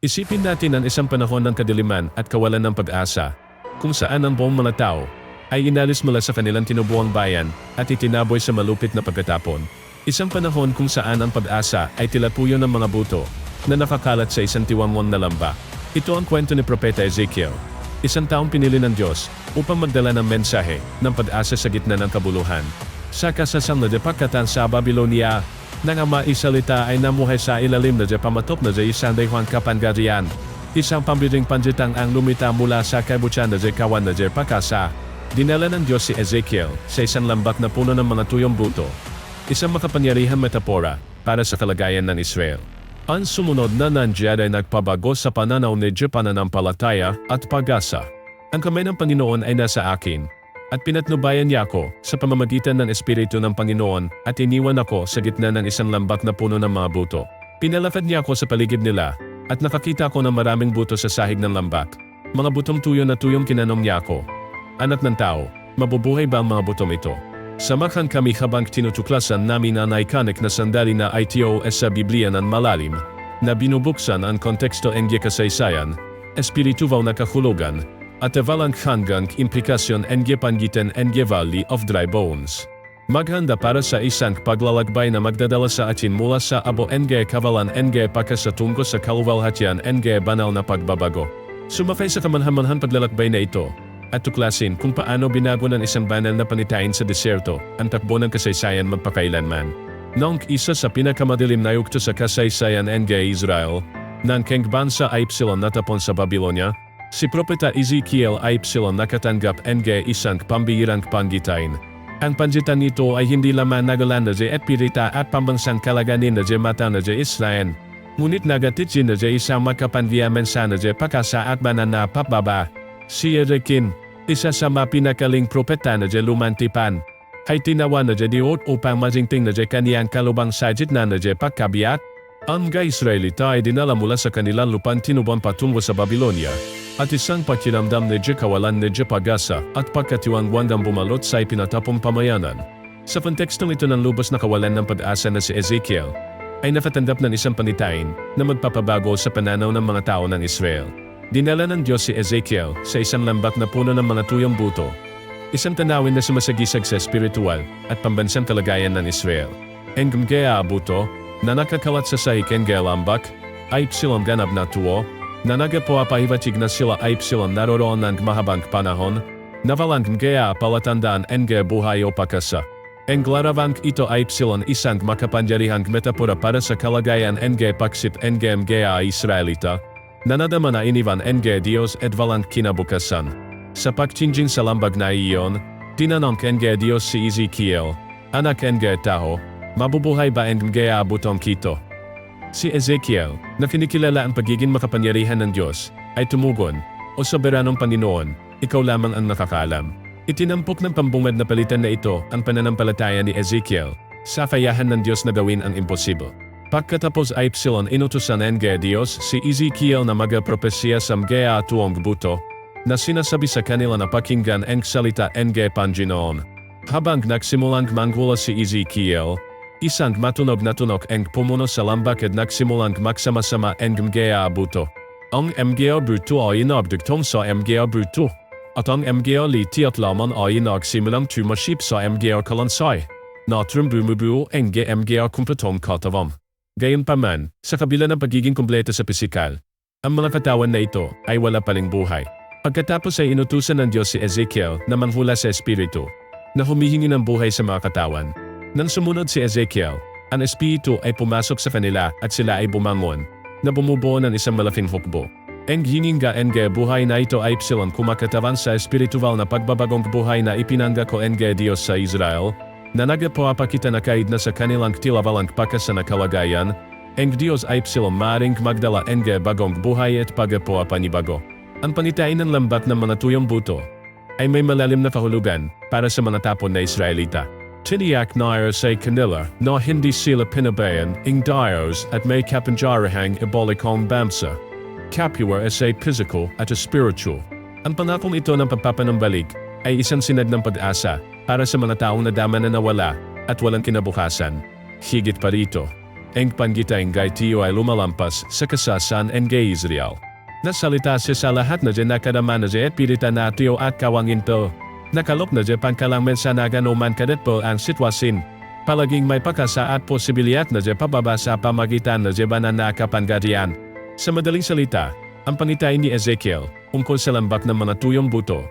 Isipin natin ang isang panahon ng kadiliman at kawalan ng pag-asa, kung saan ang buong mga tao ay inalis mula sa kanilang tinubuang bayan at itinaboy sa malupit na pagkatapon. Isang panahon kung saan ang pag-asa ay tilapuyo ng mga buto na nakakalat sa isang tiwangwang na lamba. Ito ang kwento ni Propeta Ezekiel, isang taong pinili ng Diyos upang magdala ng mensahe ng pag-asa sa gitna ng kabuluhan. Sa kasasang na depakatan sa Babylonia, nang ang maisalita ay namuhay sa ilalim na pamatok na isang dayuhang kapangyarihan. Isang pambiring panjitang ang lumita mula sa kabutsyan na kawan na pakasa. Dinala ng Diyos si Ezekiel sa isang lambak na puno ng mga tuyong buto. Isang makapangyarihang metapora para sa kalagayan ng Israel. Ang sumunod na nandiyan ay nagpabago sa pananaw ni pananampalataya at pag-asa. Ang kamay ng Panginoon ay nasa akin, at pinatnubayan niya ako sa pamamagitan ng Espiritu ng Panginoon at iniwan ako sa gitna ng isang lambak na puno ng mga buto. Pinalapad niya ako sa paligid nila at nakakita ko ng maraming buto sa sahig ng lambak. Mga butong tuyo na tuyong kinanong niya ako. Anak ng tao, mabubuhay ba ang mga butong ito? Samahan kami habang tinutuklasan namin ang iconic na sandali na ITOS sa Biblia ng malalim, na binubuksan ang konteksto ng kasaysayan, espiritual na kahulugan, at ewalang hanggang implikasyon ng pangitan ng Valley of Dry Bones. Maghanda para sa isang paglalakbay na magdadala sa atin mula sa abo NG kavalan NG pakasa tungo sa kaluwalhatian NG banal na pagbabago. Sumafay sa kamanhamanhan paglalakbay na ito, at tuklasin kung paano binago ng isang banal na panitain sa desierto ang takbo ng kasaysayan magpakailanman. Nong isa sa pinakamadilim na yugto sa kasaysayan NG Israel, ng Keng Bansa Ypsilon natapon sa Babylonia, Si Propeta Ezekiel ay nakatanggap ng isang pambihirang panggitain. Ang panjitan nito ay hindi lamang nagalanda sa epirita at pambansang kalaganin na mata na Israel. Ngunit nagatitsin na isang makapandiyaman sana sa pakasa at banana papaba. Si Erekin, isa sa mga pinakaling propeta na lumantipan, ay tinawa na diot upang mazingting na kaniyang kalubang sajit na na pagkabiat. Ang mga Israelita ay dinala mula sa kanilang lupang tinubuan patungo sa Babylonia at isang pakiramdam ni kawalan ni pag-asa at pagkatiwangwan ng bumalot sa ipinatapong pamayanan. Sa kontekstong ito ng lubos na kawalan ng pag-asa na si Ezekiel, ay nafatanggap ng isang panitain na magpapabago sa pananaw ng mga tao ng Israel. Dinala ng Diyos si Ezekiel sa isang lambak na puno ng mga tuyong buto. Isang tanawin na sumasagisag sa espiritual at pambansang kalagayan ng Israel. Ang gumgaya buto na nakakalat sa sahiken gaya lambak ay silong ganap na tuwo na nagapuapahiwatig na sila ay psilang naroroon ng mahabang panahon, navalang mga palatandaan ng buhay o pakasa. Ang laravang ito ay psilang isang makapangyarihang metapora para sa kalagayan ng paksip ng mga Israelita, na nadama na inivan ng Diyos at valang kinabukasan. Sa pagtinjing sa lambag na iyon, tinanong ng Diyos si Ezekiel, anak ng tao, mabubuhay ba ang mga butong kito? Si Ezekiel, na kinikilala ang pagiging makapangyarihan ng Diyos, ay tumugon, O soberanong Panginoon, ikaw lamang ang nakakalam. Itinampok ng pambungad na palitan na ito ang pananampalataya ni Ezekiel, sa kayahan ng Diyos na gawin ang imposible. Pagkatapos ay Epsilon inutusan ng Diyos si Ezekiel na magapropesya sa mga tuong buto, na sinasabi sa kanila na pakinggan ang salita ng Panginoon. Habang nagsimulang manghula si Ezekiel, Isang matunog na tunok ang pumuno sa lambak at nagsimulang magsama-sama ang mga abuto. Ang mga bruto ay inabdugtong sa mga bruto. At ang mga litiat laman ay nagsimulang tumaship sa mga kalansay. Natrum bumubuo ang mga kumpletong katavam. Gayunpaman, sa kabila ng pagiging kumpleto sa pisikal, ang mga katawan na ito ay wala paling buhay. Pagkatapos ay inutusan ng Diyos si Ezekiel na manghula sa Espiritu, na humihingi ng buhay sa mga katawan, nang sumunod si Ezekiel, ang espiritu ay pumasok sa kanila at sila ay bumangon, na bumubuo ng isang malaking hukbo. Ang hininga enge buhay na ito ay psilon kumakatawan sa espiritual na pagbabagong buhay na ipinangga ko enge Diyos sa Israel, na nagapuapakita na kaid na sa kanilang tilawalang pakasa na kalagayan, ang Diyos ay psilon maring magdala enge bagong buhay at pagapuapanibago. Ang panitain ng lambat ng mga tuyong buto, ay may malalim na kahulugan para sa mga tapon na Israelita. Tiniyak nair sa kanila na hindi sila pinabayan ing dios at may kapanjarahang ibolikong bamsa. Kapua as a physical at a spiritual. Ang panakong ito ng pagpapanumbalik ay isang sinad ng pag-asa para sa mga taong nadama na nawala at walang kinabukasan. Higit pa rito, ang panggitang gay tiyo ay lumalampas sa kasasan ng Israel. Nasalita siya sa lahat na dyan nakadama na at pilitan na at kawangin to. Nakalok na dyan pangkalang mensanagan o man kadet po ang sitwasin. Palaging may pakasa at posibilidad na dyan pababa sa pamagitan na dyan na nakapanggadian. Sa madaling salita, ang pangitay ni Ezekiel, ungkol sa lambak ng mga tuyong buto,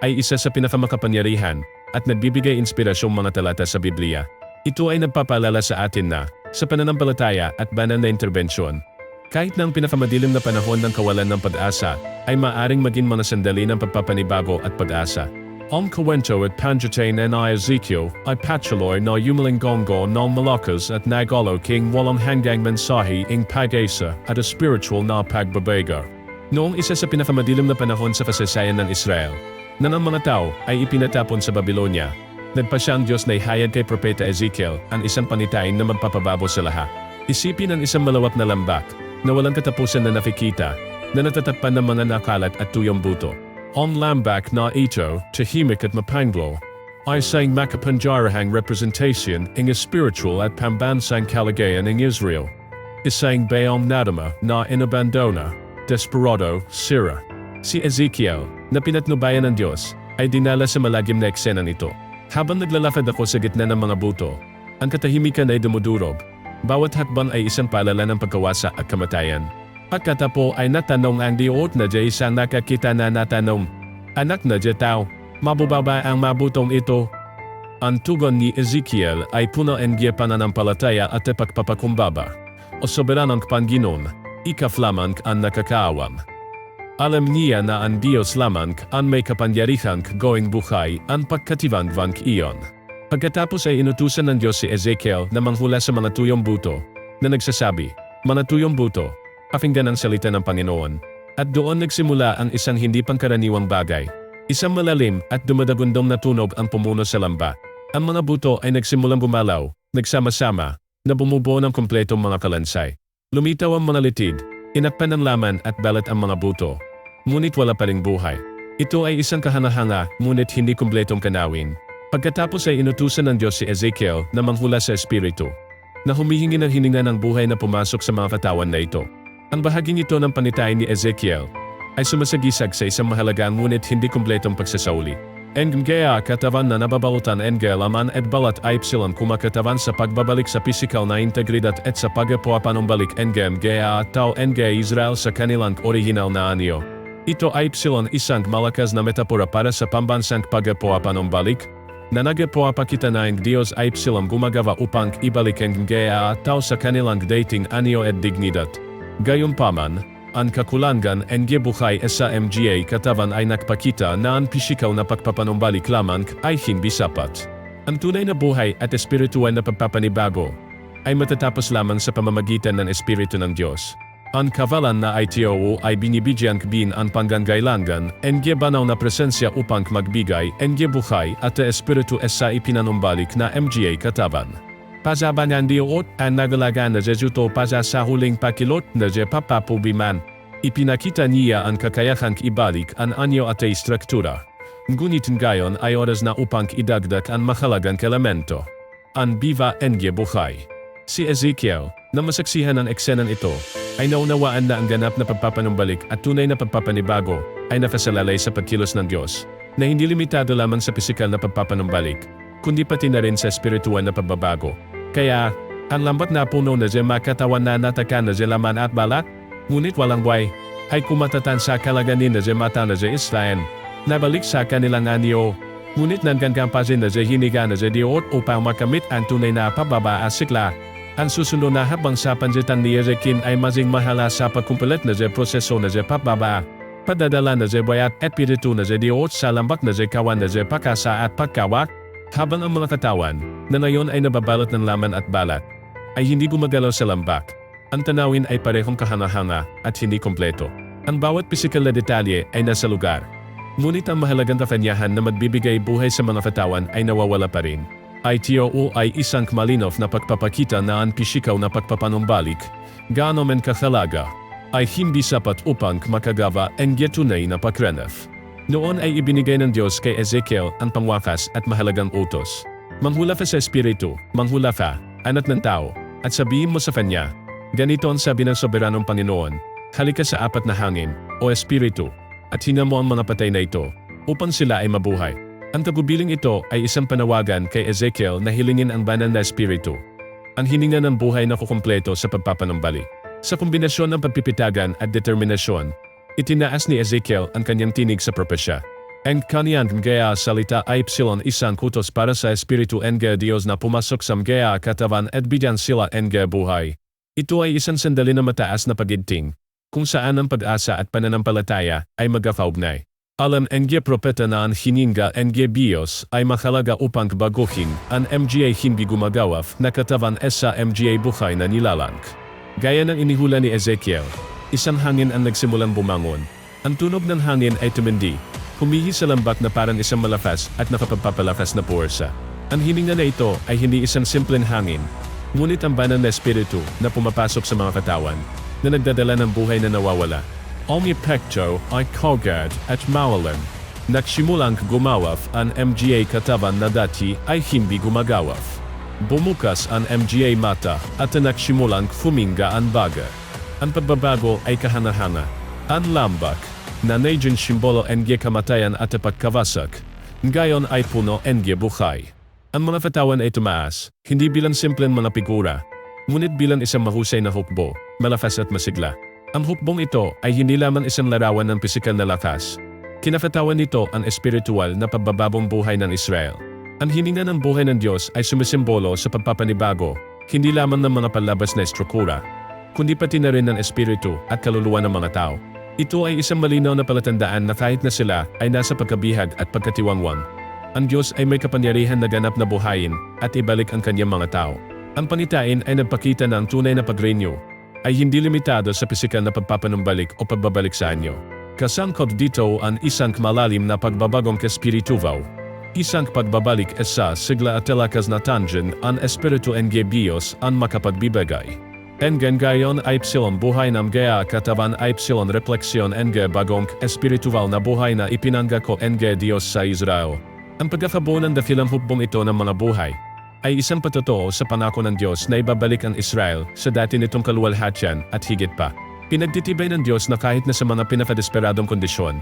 ay isa sa pinakamakapangyarihan at nagbibigay inspirasyong mga talata sa Biblia. Ito ay nagpapaalala sa atin na, sa pananampalataya at banal na interbensyon, kahit ang pinakamadilim na panahon ng kawalan ng pag-asa, ay maaring maging mga sandali ng pagpapanibago at pag-asa. Ang kwento at panjatay na na Ezekiel ay patuloy na yumalinggongo ng Malakas at nagolo king walang hanggang mensahe ng pag-asa at a spiritual na pagbabago. Noong isa sa pinakamadilim na panahon sa kasaysayan ng Israel, na ang mga tao ay ipinatapon sa Babylonia, nagpa siya ang Diyos na ihayag kay Propeta Ezekiel ang isang panitain na magpapababo sa lahat. Isipin ang isang malawak na lambak na walang katapusan na nakikita, na natatakpan ng mga nakalat at tuyong buto. On lambak na ito, tahimik at mapanglo, ay sayang makapanjarahang representation ng spiritual at pambansang kalagayan ng Israel. Isang bayong nadama na inabandona, desperado, sira. Si Ezekiel, na pinatnubayan ng Diyos, ay dinala sa malagim na eksena nito. Habang naglalakad ako sa gitna ng mga buto, ang katahimikan ay dumudurog. Bawat hakbang ay isang paalala ng pagkawasa at kamatayan. Pagkatapo ay natanong ang diot na Diyay isang nakakita na natanong, Anak na tao, mabubaba ang mabutong ito? Ang tugon ni Ezekiel ay puno ng pananampalataya at pagpapakumbaba. O soberanong Panginoon, ikaf lamang ang nakakaawam. Alam niya na ang Diyos lamang ang may kapangyarihang going buhay ang pagkatibang iyon. Pagkatapos ay inutusan ng Diyos si Ezekiel na manghula sa mga tuyong buto, na nagsasabi, Mga tuyong buto, pakinggan ang salita ng Panginoon. At doon nagsimula ang isang hindi pangkaraniwang bagay. Isang malalim at dumadagundong na tunog ang pumuno sa lamba. Ang mga buto ay nagsimulang bumalaw, nagsama-sama, na bumubuo ng kompletong mga kalansay. Lumitaw ang mga litid, inakpan ng laman at balat ang mga buto. Ngunit wala pa ring buhay. Ito ay isang kahanahanga, ngunit hindi kumpletong kanawin. Pagkatapos ay inutusan ng Diyos si Ezekiel na manghula sa Espiritu, na humihingi ng hininga ng buhay na pumasok sa mga katawan na ito. Ang bahaging ito ng panitay ni Ezekiel ay sumasagisag sa isang mahalagang ngunit hindi kumpletong pagsasauli. Engem kaya katawan na nababalutan engel aman at balat ay psilan kumakatawan sa pagbabalik sa pisikal na integridad at sa pagpapanumbalik engem kaya tao enge Israel sa kanilang original na anyo. Ito ay psilan isang malakas na metapora para sa pambansang pagpapanumbalik, na nagpapakita na ang Diyos ay silang gumagawa upang ibalik ang at tao sa kanilang dating anyo at dignidad. Gayunpaman, ang kakulangan ang gibuhay sa MGA katawan ay nakpakita na ang pisikaw na pagpapanumbalik lamang ay hindi sapat. Ang tunay na buhay at espiritual na pagpapanibago ay matatapos lamang sa pamamagitan ng Espiritu ng Diyos. Ang kavalan na ITO ay binibigyan bin ang panggangailangan ang gibanaw na presensya upang magbigay ang gibuhay at espiritu sa ipinanumbalik na MGA katawan. Pasabangan diot ang nagalaga na Jesuto pasa sa huling pakilot na je papapubiman. Ipinakita niya ang kakayahang ibalik ang anyo at struktura. Ngunit ngayon ay oras na upang idagdag ang mahalagang elemento. Ang biva ang gibuhay. Si Ezekiel, na masaksihan ang eksenan ito, ay naunawaan na ang ganap na pagpapanumbalik at tunay na pagpapanibago ay nakasalalay sa pagkilos ng Diyos, na hindi limitado lamang sa pisikal na pagpapanumbalik, kundi pati na rin sa espiritual na pagbabago. Kaya, ang lambat na puno na siya makatawan na natakan na siya laman at balat, ngunit walang buhay, ay kumatatan sa kalaganin na siya mata na siya Israel, nabalik sa kanilang anyo, ngunit nanggangampasin na siya hiniga na siya diot upang makamit ang tunay na pababa at sikla, ang susunod na habang sa panjitan ni Ezekin ay mazing mahala sa pagkumpulit na siya proseso na siya pababa. Padadala na siya bayat at piritu na siya diot sa lambak na siya kawan na siya pakasa at pagkawak. Habang ang mga katawan, na ngayon ay nababalot ng laman at balat, ay hindi gumagalaw sa lambak. Ang tanawin ay parehong kahanahanga at hindi kompleto. Ang bawat pisikal na detalye ay nasa lugar. Ngunit ang mahalagang kafanyahan na magbibigay buhay sa mga katawan ay nawawala pa rin. ITOO ay isang malinaw na pagpapakita na ang pisikaw na pagpapanumbalik, gaano men kathalaga, ay hindi sapat upang makagawa ang getunay na pakrenef. Noon ay ibinigay ng Diyos kay Ezekiel ang pangwakas at mahalagang utos. Manghula ka sa Espiritu, manghula ka, anak ng tao, at sabihin mo sa kanya, ganito ang sabi ng soberanong Panginoon, halika sa apat na hangin, o Espiritu, at hina mo ang mga patay na ito, upang sila ay mabuhay. Ang tagubiling ito ay isang panawagan kay Ezekiel na hilingin ang banal na Espiritu. Ang hininga ng buhay na kukumpleto sa pagpapanumbalik. Sa kombinasyon ng pagpipitagan at determinasyon, itinaas ni Ezekiel ang kanyang tinig sa propesya. Ang kaniyang mga salita psilon isang kutos para sa Espiritu ng Diyos na pumasok sa mga katawan at bigyan sila ng buhay. Ito ay isang sandali na mataas na pagigting, kung saan ang pag-asa at pananampalataya ay magkakaugnay. Alam ng propeta na ang hininga ng Diyos ay mahalaga upang baguhin ang MGA hindi gumagawa na katawan sa MGA buhay na nilalang. Gaya ng inihula ni Ezekiel, isang hangin ang nagsimulang bumangon. Ang tunog ng hangin ay tumindi, humihi sa lambak na parang isang malakas at nakapagpapalakas na puwersa. Ang hininga na ito ay hindi isang simpleng hangin, ngunit ang banal na espiritu na pumapasok sa mga katawan, na nagdadala ng buhay na nawawala. Omnipecto ay kagad at mawalan. Nagsimulang gumawaf ang MGA katawan na dati ay hindi gumagawaf. Bumukas ang MGA mata at nagsimulang fuminga ang baga. Ang pagbabago ay kahanahanga. Ang lambak, na simbolo ng kamatayan at pagkawasak, ngayon ay puno ng buhay. Ang mga katawan ay tumaas, hindi bilang simpleng mga figura, ngunit bilang isang mahusay na hukbo, malakas at masigla. Ang hukbong ito ay hindi lamang isang larawan ng pisikal na lakas. Kinafatawan nito ang espiritual na pagbababong buhay ng Israel. Ang hininga ng buhay ng Diyos ay sumisimbolo sa pagpapanibago, hindi lamang ng mga palabas na estruktura, kundi pati na rin ng espiritu at kaluluwa ng mga tao. Ito ay isang malinaw na palatandaan na kahit na sila ay nasa pagkabihag at pagkatiwangwang, ang Diyos ay may kapangyarihan na ganap na buhayin at ibalik ang kanyang mga tao. Ang panitain ay nagpakita na ang tunay na pagrenyo ay hindi limitado sa pisikal na pagpapanumbalik o pagbabalik sa anyo. Kasangkot dito ang isang malalim na pagbabagong espirituvaw. Isang pagbabalik sa sigla at talakas na tangen ang espiritu ng Diyos ang makapagbibigay. Engen gayon ay psilon buhay ng gaya katawan ay psilon refleksyon ng bagong espiritual na buhay na ipinangga ko ng Diyos sa Israel. Ang pagkakabo ng dakilang hukbong ito ng mga buhay, ay isang patotoo sa pangako ng Diyos na ibabalik ang Israel sa dati nitong kaluwalhatian at higit pa. Pinagtitibay ng Diyos na kahit na sa mga pinakadesperadong kondisyon,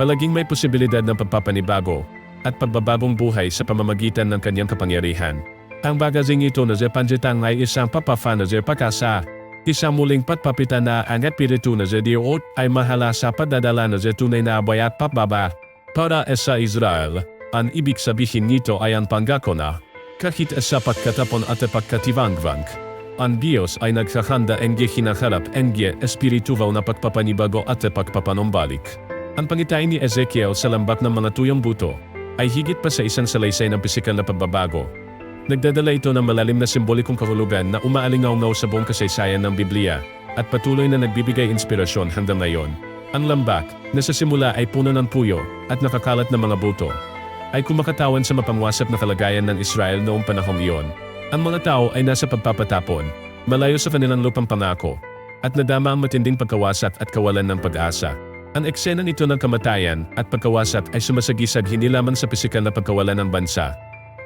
palaging may posibilidad ng pagpapanibago at pagbabagong buhay sa pamamagitan ng kanyang kapangyarihan. Ang bagazing ito na Zepanjitang ay isang papafana Zepakasa, isang muling patpapitan na ang espiritu na Zediot ay mahala sa padadala na Zetunay na abay at papbaba. Para sa Israel, ang ibig sabihin nito ay ang pangako na kahit sa pagkatapon at pagkatiwangwang, ang Diyos ay naghahanda ng hinaharap ng espiritual na pagpapanibago at pagpapanumbalik. Ang pangitain ni Ezekiel sa lambak ng mga tuyong buto ay higit pa sa isang salaysay ng pisikal na pagbabago. Nagdadala ito ng malalim na simbolikong kahulugan na umaalingaw sa buong kasaysayan ng Biblia at patuloy na nagbibigay inspirasyon hanggang ngayon. Ang lambak, na sa simula ay puno ng puyo at nakakalat na mga buto, ay kumakatawan sa mapangwasap na kalagayan ng Israel noong panahong iyon. Ang mga tao ay nasa pagpapatapon, malayo sa kanilang lupang pangako, at nadama ang matinding pagkawasak at kawalan ng pag-asa. Ang eksena nito ng kamatayan at pagkawasak ay sumasagisag hindi lamang sa pisikal na pagkawalan ng bansa,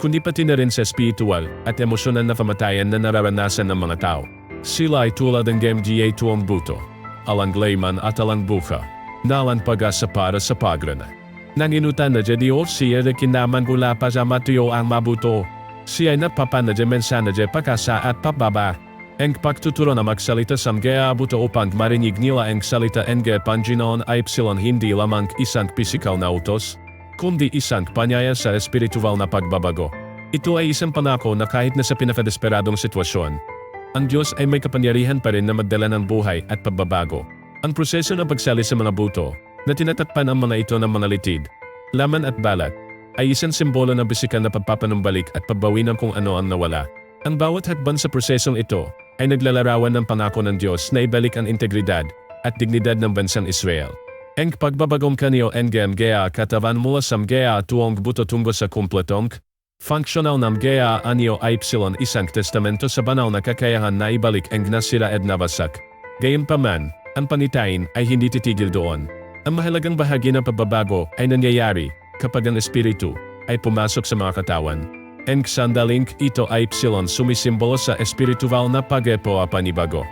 kundi pati na rin sa spiritual at emosyonal na kamatayan na nararanasan ng mga tao. Sila ay tulad ng MGA tuong buto, alang layman at alang buka, nalang pag-asa para sa pagrana. Nanginutan na Diyos siya na kinaman gula pa sa matuyo ang mabuto. Siya napapanadya mensanadya pakasa at papbaba. Ang pagtuturo na magsalita sa mga buto upang marinig nila ang salita ng Panginoon ay hindi lamang isang pisikal na utos, kundi isang panyaya sa espiritual na pagbabago. Ito ay isang panako na kahit na sa pinakadesperadong sitwasyon, ang Diyos ay may kapangyarihan pa rin na magdala ng buhay at pagbabago. Ang proseso ng pagsali sa mga buto, na tinatakpan ang mga ito ng mga litid, laman at balat, ay isang simbolo ng bisikal na pagpapanumbalik at pagbawi ng kung ano ang nawala. Ang bawat hakban sa prosesong ito ay naglalarawan ng pangako ng Diyos na ibalik ang integridad at dignidad ng bansang Israel. Ang pagbabagong kanyo engem gea katawan mula sa mga tuong buto tungo sa kumpletong, functional ng anyo ay psilon isang testamento sa banal na kakayahan na ibalik ang nasira at nabasak. Gayunpaman, ang panitain ay hindi titigil doon. Ang mahalagang bahagi ng pagbabago ay nangyayari kapag ang espiritu ay pumasok sa mga katawan. Ang sandaling ito ay psilon sumisimbolo sa espiritual na pagpo panibago.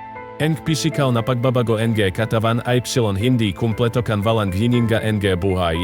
Ang pisikal na pagbabago ng katawan psilon hindi kumpleto kan walang hininga ng buhay,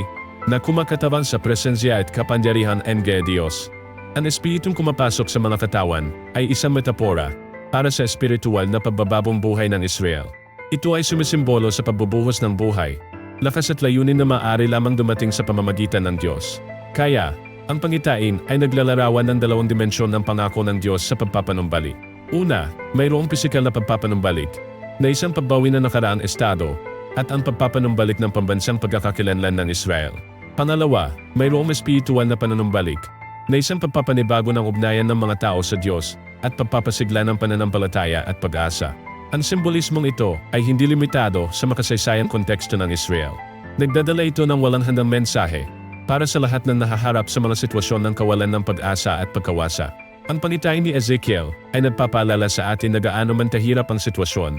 na kumakatawan sa presensya at kapangyarihan ng Diyos. Ang espiritong kumapasok sa mga katawan ay isang metapora para sa espiritual na pagbababong buhay ng Israel. Ito ay sumisimbolo sa pagbubuhos ng buhay, lakas at layunin na maaari lamang dumating sa pamamagitan ng Diyos. Kaya, ang pangitain ay naglalarawan ng dalawang dimensyon ng pangako ng Diyos sa pagpapanumbalik. Una, mayroong pisikal na pagpapanumbalik, na isang pagbawi na nakaraang estado, at ang pagpapanumbalik ng pambansang pagkakakilanlan ng Israel. Pangalawa, mayroong espiritual na panunumbalik, na isang pagpapanibago ng ugnayan ng mga tao sa Diyos, at pagpapasigla ng pananampalataya at pag-asa. Ang simbolismong ito ay hindi limitado sa makasaysayang konteksto ng Israel. Nagdadala ito ng walang handang mensahe para sa lahat ng nahaharap sa mga sitwasyon ng kawalan ng pag-asa at pagkawasa. Ang pangitain ni Ezekiel ay nagpapaalala sa atin na gaano man kahirap ang sitwasyon.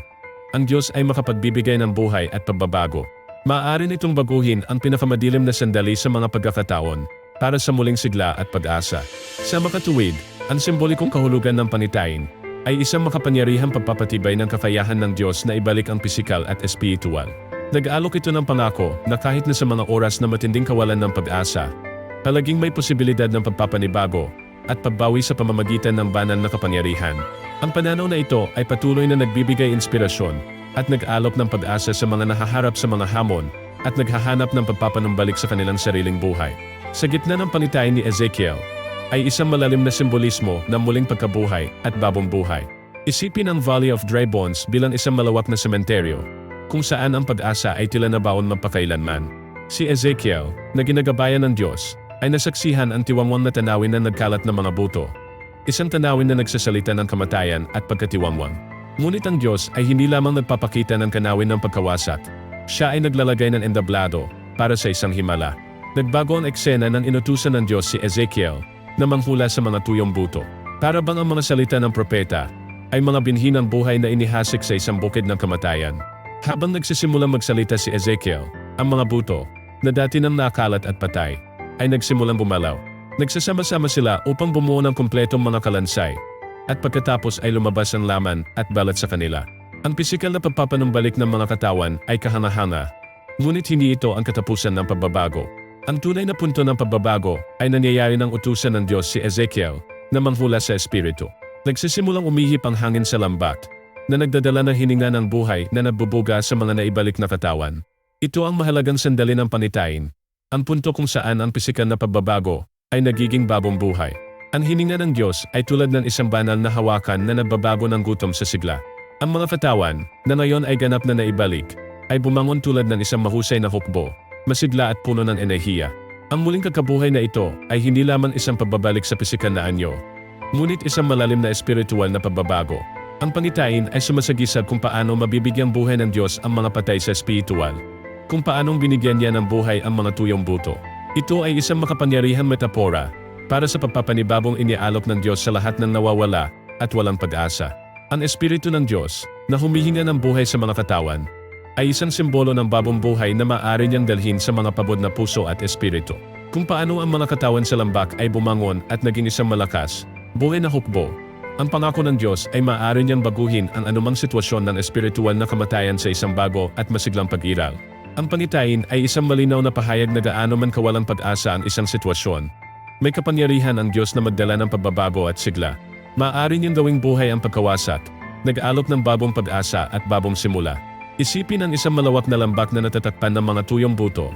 Ang Diyos ay makapagbibigay ng buhay at pagbabago. Maaari nitong baguhin ang pinakamadilim na sandali sa mga pagkakataon para sa muling sigla at pag-asa. Sa makatuwid, ang simbolikong kahulugan ng panitain ay isang makapangyarihang pagpapatibay ng kakayahan ng Diyos na ibalik ang pisikal at espiritual. Nag-aalok ito ng pangako na kahit na sa mga oras na matinding kawalan ng pag-asa, palaging may posibilidad ng pagpapanibago at pagbawi sa pamamagitan ng banal na kapangyarihan. Ang pananaw na ito ay patuloy na nagbibigay inspirasyon at nag-alok ng pag-asa sa mga nahaharap sa mga hamon at naghahanap ng pagpapanumbalik sa kanilang sariling buhay. Sa gitna ng pangitain ni Ezekiel, ay isang malalim na simbolismo ng muling pagkabuhay at babong buhay. Isipin ang Valley of Dry Bones bilang isang malawak na sementeryo, kung saan ang pag-asa ay tila na baon magpakailanman. Si Ezekiel, na ginagabayan ng Diyos, ay nasaksihan ang tiwangwang na tanawin na nagkalat ng mga buto. Isang tanawin na nagsasalita ng kamatayan at pagkatiwangwang. Ngunit ang Diyos ay hindi lamang nagpapakita ng kanawin ng pagkawasak. Siya ay naglalagay ng endablado para sa isang himala. Nagbago ang eksena ng inutusan ng Diyos si Ezekiel na manghula sa mga tuyong buto. Para bang ang mga salita ng propeta ay mga binhinang buhay na inihasik sa isang bukid ng kamatayan. Habang nagsisimulang magsalita si Ezekiel, ang mga buto, na dati nang nakalat at patay, ay nagsimulang bumalaw. Nagsasama-sama sila upang bumuo ng kumpletong mga kalansay, at pagkatapos ay lumabas ang laman at balat sa kanila. Ang pisikal na pagpapanumbalik ng mga katawan ay kahanga-hanga, ngunit hindi ito ang katapusan ng pagbabago. Ang tunay na punto ng pagbabago ay nangyayari ng utusan ng Diyos si Ezekiel na manghula sa Espiritu. Nagsisimulang umihip ang hangin sa lambat, na nagdadala ng hininga ng buhay na nagbubuga sa mga naibalik na katawan. Ito ang mahalagang sandali ng panitain, ang punto kung saan ang pisikal na pagbabago ay nagiging babong buhay. Ang hininga ng Diyos ay tulad ng isang banal na hawakan na nagbabago ng gutom sa sigla. Ang mga katawan, na ngayon ay ganap na naibalik, ay bumangon tulad ng isang mahusay na hukbo, masigla at puno ng enerhiya. Ang muling kakabuhay na ito ay hindi lamang isang pagbabalik sa pisikal na anyo, ngunit isang malalim na espiritual na pagbabago. Ang pangitain ay sumasagisag kung paano mabibigyang buhay ng Diyos ang mga patay sa espiritual, kung paanong binigyan niya ng buhay ang mga tuyong buto. Ito ay isang makapangyarihang metapora para sa pagpapanibabong inialok ng Diyos sa lahat ng nawawala at walang pag-asa. Ang Espiritu ng Diyos, na humihinga ng buhay sa mga katawan, ay isang simbolo ng babong buhay na maaari niyang dalhin sa mga pabod na puso at espiritu. Kung paano ang mga katawan sa lambak ay bumangon at naging isang malakas, buhay na hukbo, ang pangako ng Diyos ay maaari niyang baguhin ang anumang sitwasyon ng espiritual na kamatayan sa isang bago at masiglang pag-iral. Ang pangitain ay isang malinaw na pahayag na gaano man kawalang pag-asa ang isang sitwasyon. May kapangyarihan ang Diyos na magdala ng pagbabago at sigla. Maaari niyang gawing buhay ang pagkawasak, nag-alok ng babong pag-asa at babong simula. Isipin ang isang malawak na lambak na natatakpan ng mga tuyong buto.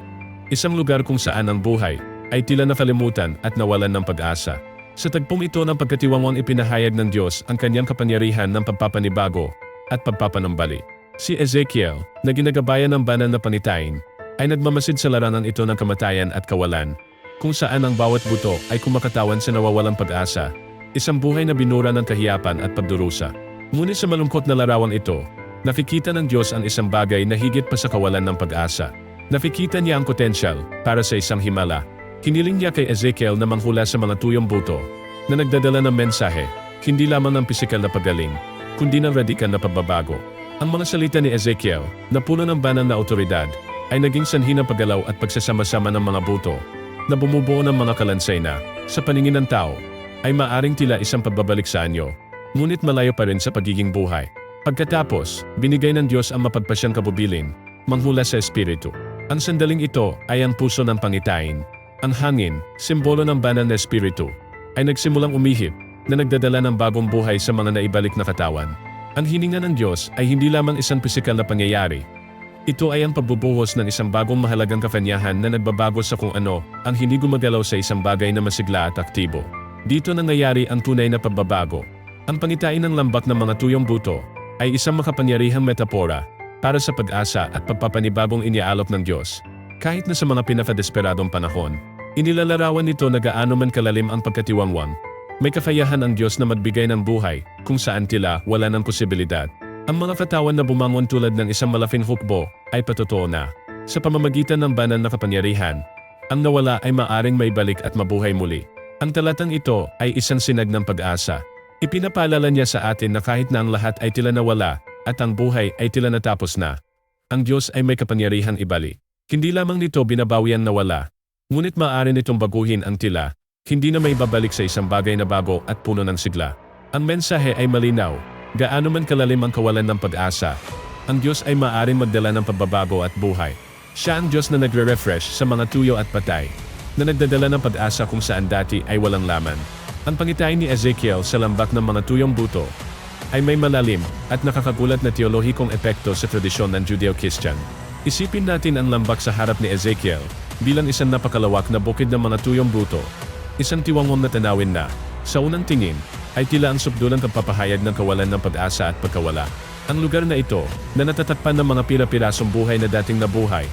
Isang lugar kung saan ang buhay ay tila nakalimutan at nawalan ng pag-asa. Sa tagpong ito ng pagkatiwangwang ipinahayag ng Diyos ang kanyang kapangyarihan ng pagpapanibago at pagpapanambali. Si Ezekiel, na ginagabayan ng banal na panitain, ay nagmamasid sa larangan ito ng kamatayan at kawalan, kung saan ang bawat buto ay kumakatawan sa nawawalang pag-asa, isang buhay na binura ng kahiyapan at pagdurusa. Ngunit sa malungkot na larawan ito, nakikita ng Diyos ang isang bagay na higit pa sa kawalan ng pag-asa. Nakikita niya ang potensyal para sa isang himala. Hiniling niya kay Ezekiel na manghula sa mga tuyong buto, na nagdadala ng mensahe, hindi lamang ng pisikal na pagaling, kundi ng radikal na pagbabago. Ang mga salita ni Ezekiel, na puno ng banal na otoridad, ay naging sanhi ng paggalaw at pagsasama-sama ng mga buto, na bumubuo ng mga kalansay na, sa paningin ng tao, ay maaring tila isang pagbabalik sa anyo, ngunit malayo pa rin sa pagiging buhay. Pagkatapos, binigay ng Diyos ang mapagpasyang kabubilin, manghula sa Espiritu. Ang sandaling ito ay ang puso ng pangitain. Ang hangin, simbolo ng banal na Espiritu, ay nagsimulang umihip na nagdadala ng bagong buhay sa mga naibalik na katawan. Ang hininga ng Diyos ay hindi lamang isang pisikal na pangyayari. Ito ay ang pagbubuhos ng isang bagong mahalagang kafanyahan na nagbabago sa kung ano ang hindi gumagalaw sa isang bagay na masigla at aktibo. Dito nangyayari ang tunay na pagbabago. Ang pangitain ng lambak ng mga tuyong buto ay isang makapangyarihang metapora para sa pag-asa at pagpapanibagong iniaalok ng Diyos. Kahit na sa mga pinakadesperadong panahon, inilalarawan nito na gaano man kalalim ang pagkatiwangwang, may kafayahan ang Diyos na magbigay ng buhay kung saan tila wala ng posibilidad. Ang mga katawan na bumangon tulad ng isang malafing hukbo ay patotoo na. Sa pamamagitan ng banal na kapangyarihan, ang nawala ay maaring maibalik at mabuhay muli. Ang talatang ito ay isang sinag ng pag-asa. Ipinapaalala niya sa atin na kahit na ang lahat ay tila nawala, at ang buhay ay tila natapos na, ang Diyos ay may kapangyarihang ibalik. Hindi lamang nito binabawi ang nawala, ngunit maaari nitong baguhin ang tila, hindi na may babalik sa isang bagay na bago at puno ng sigla. Ang mensahe ay malinaw, gaano man kalalim ang kawalan ng pag-asa, ang Diyos ay maaaring magdala ng pagbabago at buhay. Siya ang Diyos na nagre-refresh sa mga tuyo at patay, na nagdadala ng pag-asa kung saan dati ay walang laman. Ang pangitain ni Ezekiel sa lambak ng mga tuyong buto ay may malalim at nakakagulat na teolohikong epekto sa tradisyon ng Judeo-Christian. Isipin natin ang lambak sa harap ni Ezekiel bilang isang napakalawak na bukid ng mga tuyong buto. Isang tiwangong na tanawin na, sa unang tingin, ay tila ang subdulang pagpapahayag ng kawalan ng pag-asa at pagkawala. Ang lugar na ito, na natatakpan ng mga pira-pirasong buhay na dating nabuhay,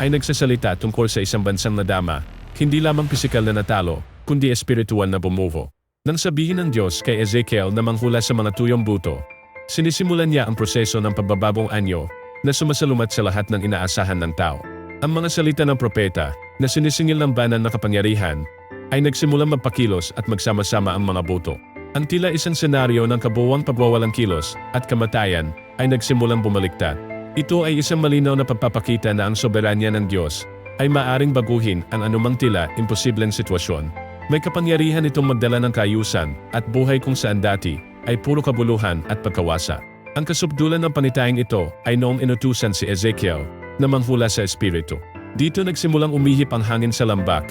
ay nagsasalita tungkol sa isang bansang nadama, hindi lamang pisikal na natalo, kundi espiritual na bumuvo. Nang sabihin ng Diyos kay Ezekiel na manghula sa mga tuyong buto, sinisimulan niya ang proseso ng pagbababong anyo na sumasalumat sa lahat ng inaasahan ng tao. Ang mga salita ng propeta na sinisingil ng banal na kapangyarihan ay nagsimulang magpakilos at magsama-sama ang mga buto. Ang tila isang senaryo ng kabuwang pagwawalang kilos at kamatayan ay nagsimulang bumaliktad. Ito ay isang malinaw na pagpapakita na ang soberanya ng Diyos ay maaring baguhin ang anumang tila imposibleng sitwasyon. May kapangyarihan itong magdala ng kayusan at buhay kung saan dati ay puro kabuluhan at pagkawasa. Ang kasubdulan ng panitayang ito ay noong inutusan si Ezekiel na manghula sa Espiritu. Dito nagsimulang umihip ang hangin sa lambak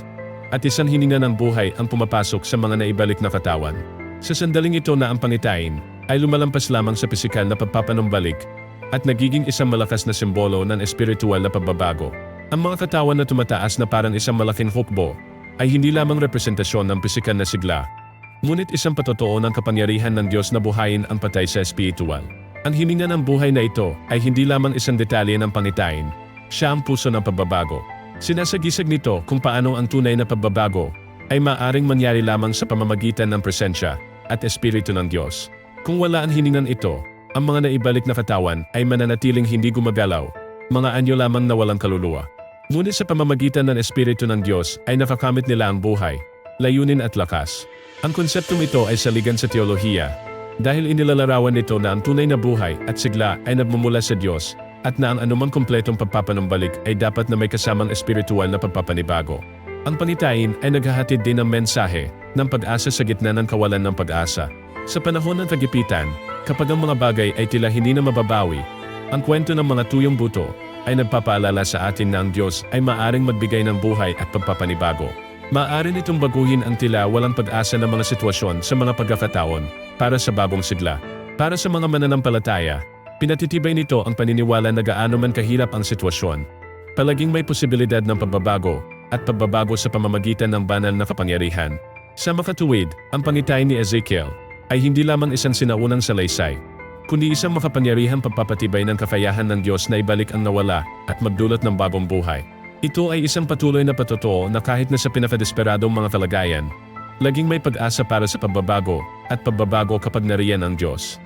at isang hininga ng buhay ang pumapasok sa mga naibalik na katawan. Sa sandaling ito na ang pangitain ay lumalampas lamang sa pisikal na pagpapanumbalik at nagiging isang malakas na simbolo ng espiritual na pagbabago. Ang mga katawan na tumataas na parang isang malaking hukbo ay hindi lamang representasyon ng pisikal na sigla, ngunit isang patotoo ng kapangyarihan ng Diyos na buhayin ang patay sa espiritual. Ang hininga ng buhay na ito ay hindi lamang isang detalye ng pangitain, siya ang puso ng pagbabago. Sinasagisag nito kung paano ang tunay na pagbabago ay maaring mangyari lamang sa pamamagitan ng presensya at espiritu ng Diyos. Kung wala ang hiningan ito, ang mga naibalik na katawan ay mananatiling hindi gumagalaw, mga anyo lamang na walang kaluluwa. Ngunit sa pamamagitan ng espiritu ng Diyos ay nakakamit nila ang buhay, layunin at lakas. Ang konseptong ito ay saligan sa teolohiya, dahil inilalarawan nito na ang tunay na buhay at sigla ay nagmumula sa Diyos, at na ang anumang kompletong pagpapanumbalik ay dapat na may kasamang espiritual na pagpapanibago. Ang panitain ay naghahatid din ng mensahe ng pag-asa sa gitna ng kawalan ng pag-asa. Sa panahon ng kagipitan, kapag ang mga bagay ay tila hindi na mababawi, ang kwento ng mga tuyong buto ay nagpapaalala sa atin na ang Diyos ay maaring magbigay ng buhay at pagpapanibago. Maaari nitong baguhin ang tila walang pag-asa ng mga sitwasyon sa mga pagkakataon para sa bagong sigla. Para sa mga mananampalataya, pinatitibay nito ang paniniwala na gaano man kahirap ang sitwasyon. Palaging may posibilidad ng pagbabago at pagbabago sa pamamagitan ng banal na kapangyarihan. Sa makatuwid, ang pangitain ni Ezekiel ay hindi lamang isang sinaunang salaysay, kundi isang makapangyarihang pagpapatibay ng kafayahan ng Diyos na ibalik ang nawala at magdulot ng bagong buhay. Ito ay isang patuloy na patotoo na kahit na sa pinakadesperadong mga kalagayan, laging may pag-asa para sa pagbabago at pagbabago kapag nariyan ang Diyos.